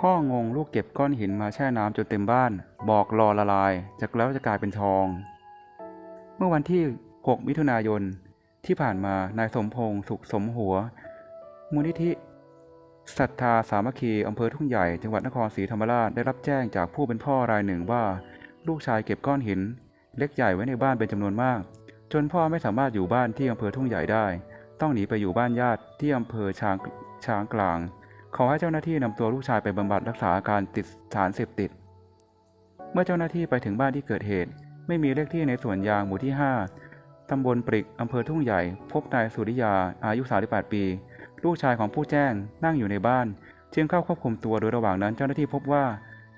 พ่องงลูกเก็บก้อนหินมาแช่น้ำจนเต็มบ้าน บอกรอละลาย จากแล้วจะกลายเป็นทอง เมื่อวันที่ 6 มิถุนายนที่ผ่านมานายสมพงษ์สุขสมหัว มูลนิธิศรัทธาสามัคคีอำเภอทุ่งใหญ่จังหวัดนครศรีธรรมราชได้รับแจ้งจากผู้เป็นพ่อรายหนึ่งว่า ลูกชายเก็บก้อนหิน เล็กใหญ่ไว้ในบ้านเป็นจำนวนมาก จนพ่อไม่สามารถอยู่บ้านที่อำเภอทุ่งใหญ่ได้ ต้องหนีไปอยู่บ้านญาติที่อำเภอช้างช้างกลาง ขอให้เจ้าหน้าที่นำตัวลูกชายไปบำบัดรักษาอาการติดสารเสพติด เมื่อเจ้าหน้าที่ไปถึงบ้านที่เกิดเหตุ ไม่มีเลขที่ในสวนยางหมู่ที่ 5 ตำบลปริกอำเภอทุ่งใหญ่ พบนายสุริยาอายุ 38 ปี ลูกชายของผู้แจ้งนั่งอยู่ในบ้าน จึงเข้าควบคุมตัวโดยระหว่างนั้นเจ้าหน้าที่พบว่า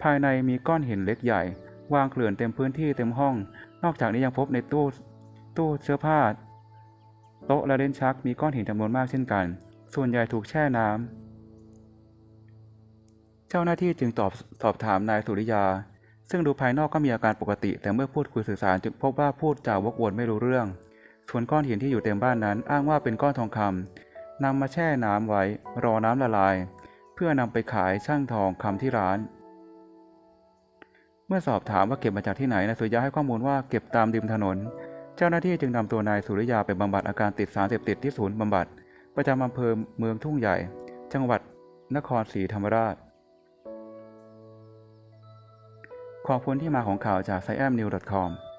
ภายในมีก้อนหินเล็กใหญ่ วางเกลื่อนเต็มพื้นที่เต็มห้อง นอกจากนี้ยังพบในตู้ตู้เสื้อผ้า โต๊ะและเล่นชักมีก้อนหินจำนวนมากเช่นกัน ส่วนใหญ่ถูกแช่น้ำ เจ้าหน้าที่จึงตอบสอบถามนายสุริยา ซึ่งดูภายนอกก็มีอาการปกติ แต่เมื่อพูดคุยสื่อสารจึงพบว่าพูดจาวกวนไม่รู้เรื่อง ส่วนก้อนหินที่อยู่เต็มบ้านนั้น อ้างว่าเป็นก้อนทองคำนำมาแช่น้ำไว้ รอน้ำละลาย เพื่อนำไปขายช่างทองคำที่ร้าน เมื่อสอบถามว่าเก็บมาจากที่ไหนนายสุริยาให้ข้อมูลว่าเก็บตามริมถนน เจ้าหน้าที่จึงนำตัวนายสุริยาไปบำบัดอาการติดสารเสพติดที่ศูนย์บำบัด ประจำอำเภอเมืองทุ่งใหญ่ จังหวัดนครศรีธรรมราช ขอบคุณที่มาของข่าวจาก s ซ a m n e w c o m